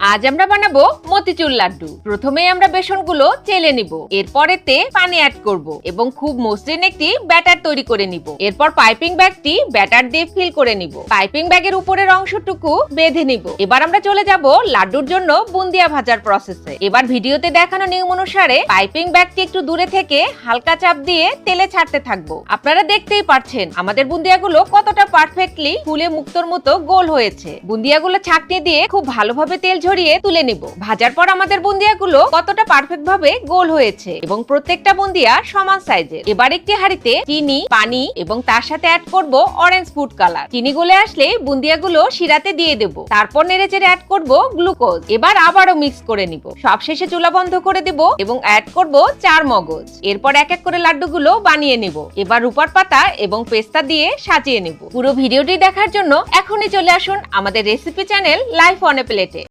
আজ আমরা বানাবো মতিচুর লাড্ডু। প্রথমে আমরা বেসনগুলো চেলে নিব। এরপরেতে পানি অ্যাড করব এবং খুব মসৃণ একটি ব্যাটার তৈরি করে নিব। এরপর পাইপিং ব্যাগটি ব্যাটার দিয়ে ফিল করে নিব। পাইপিং ব্যাগের উপরের অংশটুকু বেঁধে নিব। এবার আমরা চলে যাব লাড্ডুর জন্য বুন্দিয়া ভাজার প্রসেসে এবার ভিডিওতে দেখানো নিয়ম অনুসারে পাইপিং ব্যাগটি একটু দূরে থেকে হালকা চাপ দিয়ে তেলে ছাড়তে থাকব। আপনারা দেখতেই পাচ্ছেন আমাদের বুন্দিয়াগুলো কতটা পারফেক্টলি ফুলে মুক্তোর মতো গোল হয়েছে। বুন্দিয়াগুলো ছাকনি দিয়ে খুব ভালোভাবে তেল ঝরিয়ে তুলে নিব। ভাজার পর আমাদের বুন্দিয়াগুলো কতটা পারফেক্ট ভাবে গোল হয়েছে এবং প্রত্যেকটা বুন্দিয়া সমান সাইজের। এবার একটি হাঁড়িতে চিনি, পানি এবং তার সাথে অ্যাড করব অরেঞ্জ ফুড কালার চিনি গলে আসলে বুন্দিয়াগুলো শিরাতে দিয়ে দেব। তারপর নেড়েচেড়ে অ্যাড করব গ্লুকোজ এবার আবারও মিক্স করে নিব। সবশেষে চুলা বন্ধ করে দেব এবং অ্যাড করব চার মগজ। এরপর এক এক করে লাড্ডুগুলো বানিয়ে নেব। এবার রূপার পাতা এবং পেস্তা দিয়ে সাজিয়ে নেব। পুরো ভিডিওটি দেখার জন্য এখনই চলে আসুন আমাদের recipe channel life on a প্লেটে